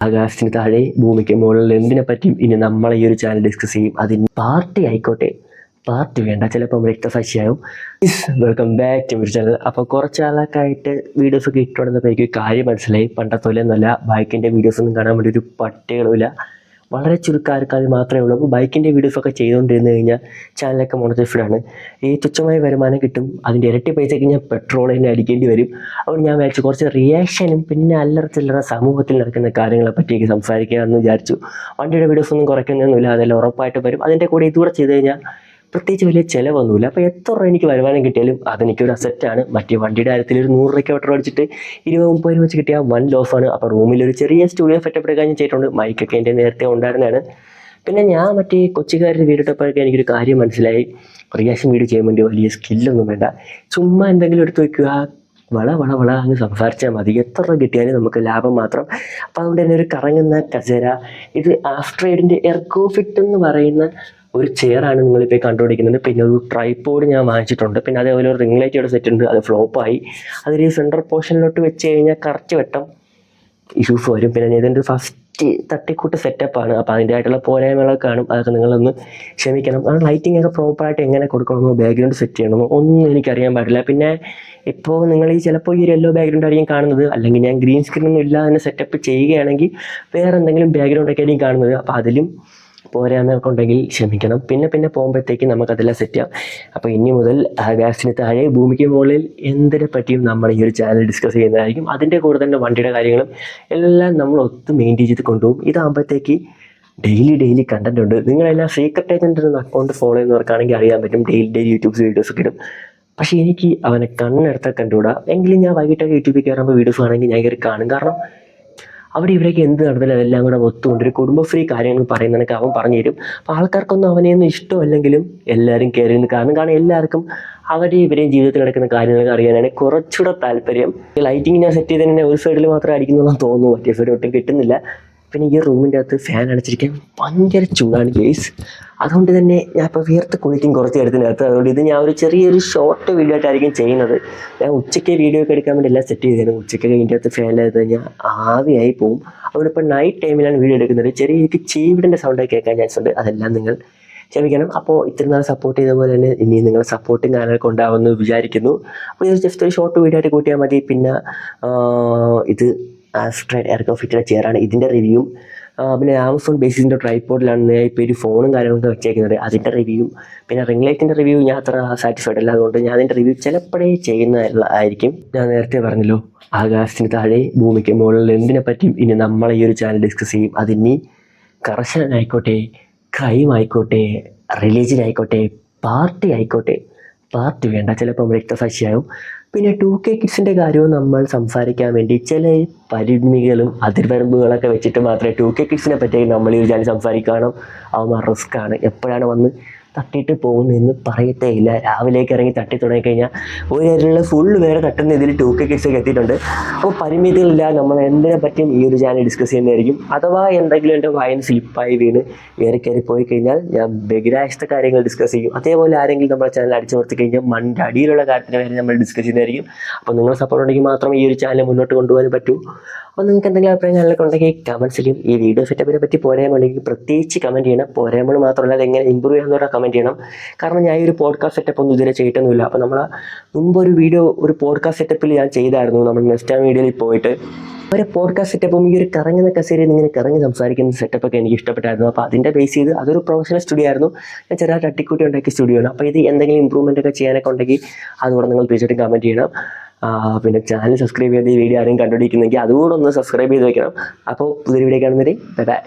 ആകാശത്തിന് താഴെ ഭൂമിക്ക് മുകളിൽ എന്തിനെ പറ്റിയും ഇനി നമ്മൾ ഈ ഒരു ചാനൽ ഡിസ്കസ് ചെയ്യും. അതിന് പാർട്ടി ആയിക്കോട്ടെ. പാർട്ടി വേണ്ട. ചിലപ്പം രക്തസാക്ഷിയാവും വെൽക്കം ബാക്ക് ടു ഒരു ചാനൽ അപ്പോൾ കുറച്ച് വീഡിയോസ് ഒക്കെ ഇട്ടുകൊടുത്തപ്പോൾ എനിക്ക് കാര്യം മനസ്സിലായി. പണ്ടത്തെ പോലെ ഒന്നുമല്ല. ബൈക്കിന്റെ വീഡിയോസ് ഒന്നും കാണാൻ വേണ്ടി ഒരു പട്ടികളുമില്ല. വളരെ ചുരുക്കാർക്കാർ മാത്രമേ ഉള്ളൂ. അപ്പോൾ ബൈക്കിന്റെ വീഡിയോസ് ഒക്കെ ചെയ്തുകൊണ്ടിരുന്ന് കഴിഞ്ഞാൽ ചാനലൊക്കെ മോണിറ്റൈസ്ഡാണ് ഈ തുച്ഛമായ വരുമാനം കിട്ടും അതിന്റെ ഇരട്ടി പൈസയ്ക്ക് ഞാൻ പെട്രോൾ തന്നെ അടിക്കേണ്ടി വരും. അതുകൊണ്ട് ഞാൻ വിചാരിച്ചു കുറച്ച് റിയാക്ഷനും പിന്നെ അല്ലറ ചില്ലറ സമൂഹത്തിൽ നടക്കുന്ന കാര്യങ്ങളെ പറ്റിയൊക്കെ സംസാരിക്കുക എന്ന് വിചാരിച്ചു. വണ്ടിയുടെ വീഡിയോസ് ഒന്നും കുറയ്ക്കുന്നൊന്നുമില്ല അതെല്ലാം ഉറപ്പായിട്ട് വരും. അതിന്റെ കൂടെ ഇതുകൂടെ ചെയ്ത് കഴിഞ്ഞാൽ പ്രത്യേകിച്ച് വലിയ ചിലവൊന്നുമില്ല. അപ്പോൾ എത്ര രൂപ എനിക്ക് വരുമാനം കിട്ടിയാലും അതെനിക്കൊരു അസറ്റാണ് മറ്റേ വണ്ടിയുടെ കാര്യത്തിൽ ഒരു നൂറ് രൂപയ്ക്ക് പെട്രോൾ അടിച്ചിട്ട് ഇരുപത് മുപ്പത് രൂപ വെച്ച് കിട്ടിയാൽ വൺ ലോഫാണ് അപ്പോൾ റൂമിൽ ഒരു ചെറിയ സ്റ്റുഡിയോ സെറ്റപ്പ് എടുക്കാൻ ഞാൻ ചെയ്തിട്ടുണ്ട്. മൈക്കൊക്കെ എന്റെ നേരത്തെ ഉണ്ടായിരുന്നതാണ്. പിന്നെ ഞാൻ മറ്റേ കൊച്ചുകാരുടെ വീടിട്ടപ്പോഴൊക്കെ എനിക്കൊരു കാര്യം മനസ്സിലായി. റിയാക്ഷൻ വീഡിയോ ചെയ്യാൻ വേണ്ടി വലിയ സ്കില്ലൊന്നും വേണ്ട. ചുമ്മാ എന്തെങ്കിലും എടുത്ത് വയ്ക്കുക വള വള വള അങ്ങ് സംസാരിച്ചാൽ മതി. എത്ര രൂപ കിട്ടിയാലും നമുക്ക് ലാഭം മാത്രം. അപ്പോൾ അതുകൊണ്ട് തന്നെ ഒരു കറങ്ങുന്ന കസേര ഇത് ആഫ്റ്റർ എർഗോ ഫിറ്റ് എന്ന് പറയുന്ന ഒരു ചെയറാണ് നിങ്ങളിപ്പോൾ കണ്ടുപിടിക്കുന്നത്. പിന്നെ ഒരു ട്രൈപോഡ് ഞാൻ വാങ്ങിച്ചിട്ടുണ്ട്. പിന്നെ അതേപോലെ ഒരു റിംഗ് ലൈറ്റോടെ സെറ്റ് ഉണ്ട്. അത് ഫ്ലോപ്പായി അതൊരു സെൻട്രൽ പോർഷനിലോട്ട് വെച്ച് കഴിഞ്ഞാൽ കറക്റ്റ് വെട്ടം ഇഷ്യൂസ് വരും. പിന്നെ ഇതിന്റെ ഫസ്റ്റ് തട്ടിക്കൂട്ട് സെറ്റപ്പാണ് അപ്പോൾ അതിന്റെ ആയിട്ടുള്ള പോരായ്മകളൊക്കെ കാണും. അതൊക്കെ നിങ്ങളൊന്ന് ക്ഷമിക്കണം. ആ ലൈറ്റിംഗ് ഒക്കെ പ്രോപ്പറായിട്ട് എങ്ങനെ കൊടുക്കണമെന്നോ ബാക്ക്ഗ്രൗണ്ട് സെറ്റ് ചെയ്യണമെന്നോ ഒന്നും എനിക്കറിയാൻ പാടില്ല. പിന്നെ ഇപ്പോൾ നിങ്ങൾ ഈ ചിലപ്പോൾ ഈ യെല്ലോ ബാക്ക്ഗ്രൗണ്ട് ആയിരിക്കും കാണുന്നത്. അല്ലെങ്കിൽ ഞാൻ ഗ്രീൻ സ്ക്രീൻ ഒന്നും ഇല്ലാതെ തന്നെ സെറ്റപ്പ് ചെയ്യുകയാണെങ്കിൽ വേറെ എന്തെങ്കിലും ബാക്ക്ഗ്രൗണ്ട് ഒക്കെ ആയിരിക്കും കാണുന്നത്. അപ്പോൾ അതിലും പോരായ്മയൊക്കെ ഉണ്ടെങ്കിൽ ക്ഷമിക്കണം. പിന്നെ പിന്നെ പോകുമ്പോഴത്തേക്ക് നമുക്കതെല്ലാം സെറ്റ് ചെയ്യാം. അപ്പോൾ ഇനി മുതൽ ആകാശത്തിന് താഴെ ഭൂമിക്ക് മുകളിൽ എന്തിനെ പറ്റിയും നമ്മൾ ഈ ഒരു ചാനൽ ഡിസ്കസ് ചെയ്യുന്നതായിരിക്കും. അതിന്റെ കൂടെ തന്നെ വണ്ടിയുടെ കാര്യങ്ങളും എല്ലാം നമ്മൾ ഒത്ത് മെയിന്റെയിൻ ചെയ്ത് കൊണ്ടുപോകും. ഇതാകുമ്പോഴത്തേക്ക് ഡെയിലി ഡെയിലി കണ്ടന്റ് ഉണ്ട്. നിങ്ങളെല്ലാം സീക്രട്ട് ഏജന്റ് എന്ന അക്കൗണ്ട് ഫോളോ ചെയ്യുന്നവർക്കാണെങ്കിൽ അറിയാൻ പറ്റും. ഡെയിലി ഡെയിലി യൂട്യൂബ്സ് വീഡിയോസ് ഒക്കെ ഇടും. പക്ഷേ എനിക്ക് അവനെ കണ്ണെടുത്താൽ കണ്ടുകൂടാ? എങ്കിലും ഞാൻ വൈകിട്ടൊക്കെ യൂട്യൂബിൽ കയറുമ്പോൾ വീഡിയോസ് ആണെങ്കിൽ ഞാൻ കയറി കാണും. കാരണം അവിടെ ഇവിടെയൊക്കെ എന്ത് നടന്നില്ല അതെല്ലാം കൂടെ ഒത്തുകൊണ്ട് ഒരു കുടുംബ ഫ്രീ കാര്യങ്ങൾ പറയുന്നതൊക്കെ അവൻ പറഞ്ഞു തരും. അപ്പോൾ ആൾക്കാർക്കൊന്നും അവനെയൊന്നും ഇഷ്ടമല്ലെങ്കിലും എല്ലാവരും കയറി കാരണം കാരണം എല്ലാവർക്കും അവരെയും ഇവരെയും ജീവിതത്തിൽ നടക്കുന്ന കാര്യങ്ങളൊക്കെ അറിയാനാണ് കുറച്ചുകൂടെ താല്പര്യം. ലൈറ്റിംഗ് ഞാൻ സെറ്റ് ചെയ്ത് തന്നെ ഒരു സൈഡിൽ മാത്രമേ അടിക്കുന്നുള്ളൂ തോന്നുന്നു. മറ്റേ സൈഡ് ഒട്ടും കിട്ടുന്നില്ല. പിന്നെ ഈ റൂമിന്റെ അകത്ത് ഫാൻ അടച്ചിരിക്കാൻ ഭയങ്കര ചൂടാണ് ഗേസ് അതുകൊണ്ട് തന്നെ ഞാൻ ഇപ്പോൾ വിയർത്ത് കുളിക്കും കുറച്ച് നേരത്തിനകത്ത് അതുകൊണ്ട് ഇത് ഞാൻ ഒരു ചെറിയൊരു ഷോർട്ട് വീഡിയോ ആയിട്ടായിരിക്കും ചെയ്യുന്നത്. ഞാൻ ഉച്ചയ്ക്ക് വീഡിയോ ഒക്കെ എടുക്കാൻ വേണ്ടി എല്ലാം സെറ്റ് ചെയ്തിരുന്നു. ഉച്ചയ്ക്ക് ഇതിന്റെ അകത്ത് ഫാനിലായത് കഴിഞ്ഞാൽ ആവിയായി പോവും. അതുകൊണ്ട് ഇപ്പോൾ നൈറ്റ് ടൈമിലാണ് വീഡിയോ എടുക്കുന്നത്. ചെറിയ എനിക്ക് ചീവിടിന്റെ സൗണ്ട് കേൾക്കാൻ ചാൻസ് ഉണ്ട്. അതെല്ലാം നിങ്ങൾ ക്ഷമിക്കണം. അപ്പോൾ ഇത്രയും നാൾ സപ്പോർട്ട് ചെയ്ത പോലെ തന്നെ ഇനി നിങ്ങൾ സപ്പോർട്ടും ഞാനൊക്കെ ഉണ്ടാവുമെന്ന് വിചാരിക്കുന്നു. അപ്പോൾ ഇത് ജസ്റ്റ് ഒരു ഷോർട്ട് വീഡിയോ ആയിട്ട് കൂട്ടിയാൽ മതി. പിന്നെ ഇത് ആസ്ട്രൈഡ് എയർകോ ഫിറ്റിയുടെ ചെയറാണ് ഇതിന്റെ റിവ്യൂ പിന്നെ ആമസോൺ ബേസിന്റെ ട്രൈപ്പോഡിലാണ് ഞാൻ ഇപ്പോൾ ഒരു ഫോണും കാര്യങ്ങളൊക്കെ വെച്ചേക്കുന്നത്. അതിന്റെ റിവ്യൂ പിന്നെ റിംഗ് ലൈറ്റിന്റെ റിവ്യൂ ഞാൻ അത്ര സാറ്റിസ്ഫൈഡ് അല്ല. അതുകൊണ്ട് ഞാൻ അതിന്റെ റിവ്യൂ ചിലപ്പോഴേ ചെയ്യുന്ന ആയിരിക്കും. ഞാൻ നേരത്തെ പറഞ്ഞല്ലോ ആകാശത്തിന് താഴെ ഭൂമിക്ക് മുകളിൽ എന്തിനെ പറ്റിയും ഇനി നമ്മൾ ഈ ഒരു ചാനൽ ഡിസ്കസ് ചെയ്യും. അതിനി കർശനായിക്കോട്ടെ ക്രൈം ആയിക്കോട്ടെ റിലീജിയൻ ആയിക്കോട്ടെ പാർട്ടി ആയിക്കോട്ടെ പാർട്ടി വേണ്ട. ചിലപ്പോൾ രക്തസാക്ഷിയാവും പിന്നെ ടു കെ കിഡ്സിന്റെ കാര്യവും നമ്മൾ സംസാരിക്കാൻ വേണ്ടി ചില പരിമിതികളും അതിർവരമ്പുകളൊക്കെ വെച്ചിട്ട് മാത്രമേ ടു കെ കിഡ്സിനെ പറ്റി നമ്മൾ ഈ ചാനൽ സംസാരിക്കണം. അവന്മാർ റിസ്ക്കാണ് എപ്പോഴാണ് വന്ന് തട്ടിയിട്ട് പോകുന്നതെന്ന് പറയത്തേ ഇല്ല. രാവിലേക്ക് ഇറങ്ങി തട്ടി തുടങ്ങിക്കഴിഞ്ഞാൽ ഒരു ഏരിയയിലുള്ള ഫുൾ വേറെ തട്ടുന്ന ഇതിൽ ടു കെ കിഡ്സൊക്കെ എത്തിയിട്ടുണ്ട്. അപ്പോൾ പരിമിതികളില്ല നമ്മൾ എന്തിനെ പറ്റിയും ഈ ഒരു ചാനൽ ഡിസ്കസ് ചെയ്യുന്നതായിരിക്കും. അഥവാ എന്തെങ്കിലും എന്റെ വായന സ്ലിപ്പായി വീണ് കയറി കയറി പോയി കഴിഞ്ഞാൽ ഞാൻ ബഹിരാശത്തെ കാര്യങ്ങൾ ഡിസ്കസ് ചെയ്യും. അതേപോലെ ആരെങ്കിലും നമ്മുടെ ചാനൽ അടിച്ചു നിർത്തി കഴിഞ്ഞാൽ മണ്ണിന്റെ അടിയിലുള്ള കാര്യത്തിന് വരെ നമ്മൾ ഡിസ്കസ് ചെയ്യുന്നതായിരിക്കും. അപ്പോൾ നിങ്ങൾ സപ്പോർട്ട് ഉണ്ടെങ്കിൽ മാത്രമേ ഈ ഒരു ചാനൽ മുന്നോട്ട് കൊണ്ടുപോകാൻ പറ്റൂ. അപ്പോൾ നിങ്ങൾക്ക് എന്തെങ്കിലും അഭിപ്രായം ചാനലൊക്കെ ഉണ്ടെങ്കിൽ കമൻസിലും ഈ വീഡിയോ സെറ്റപ്പിനെ പറ്റി പോരായ്മ ഉണ്ടെങ്കിൽ പ്രത്യേകിച്ച് കമന്റ് ചെയ്യണം. പോരായ്മ മാത്രമല്ല അത് എങ്ങനെ ഇമ്പ്രൂവ് പറഞ്ഞാൽ കമന്റ് ചെയ്യണം. കാരണം ഞാൻ ഈ ഒരു പോഡ്കാസ്റ്റ് സെറ്റപ്പ് ഒന്നും ഇതുവരെ ചെയ്തിട്ടൊന്നുമില്ല. അപ്പോൾ നമ്മൾ മുമ്പ് ഒരു വീഡിയോ ഒരു പോഡ്കാസ്റ്റ് സെറ്റപ്പിൽ ഞാൻ ചെയ്തായിരുന്നു. നമ്മൾ നെക്സ്റ്റ് വീഡിയോയിൽ പോയിട്ട് ഒരു പോഡ്കാസ്റ്റ് സെറ്റപ്പും ഈ ഒരു കറങ്ങുന്ന കസേരയിൽ ഇങ്ങനെ കറങ്ങി സംസാരിക്കുന്ന സെറ്റപ്പൊക്കെ എനിക്ക് ഇഷ്ടപ്പെട്ടായിരുന്നു. അപ്പോൾ അതിന്റെ ബേസ് ചെയ്ത് അതൊരു പ്രൊഫഷണൽ സ്റ്റുഡിയോ ആയിരുന്നു. ഞാൻ ചെറിയ തട്ടിക്കൂട്ടി ഉണ്ടാക്കിയ സ്റ്റുഡിയോ ആണ്. അപ്പോൾ ഇത് എന്തെങ്കിലും ഇമ്പ്രൂവ്മെന്റ് ഒക്കെ ചെയ്യാനൊക്കെ ഉണ്ടെങ്കിൽ അതുകൂടെ നിങ്ങൾ തീർച്ചയായിട്ടും കമന്റ് ചെയ്യണം. പിന്നെ ചാനൽ സബ്സ്ക്രൈബ് ചെയ്ത് ഈ വീഡിയോ ആരെയും കണ്ടുപിടിക്കുന്നെങ്കിൽ അതുകൂടെ ഒന്ന് സബ്സ്ക്രൈബ് ചെയ്ത് വെക്കണം. അപ്പോൾ പുതിയ വീഡിയോ കാണുന്നവരെ ബൈ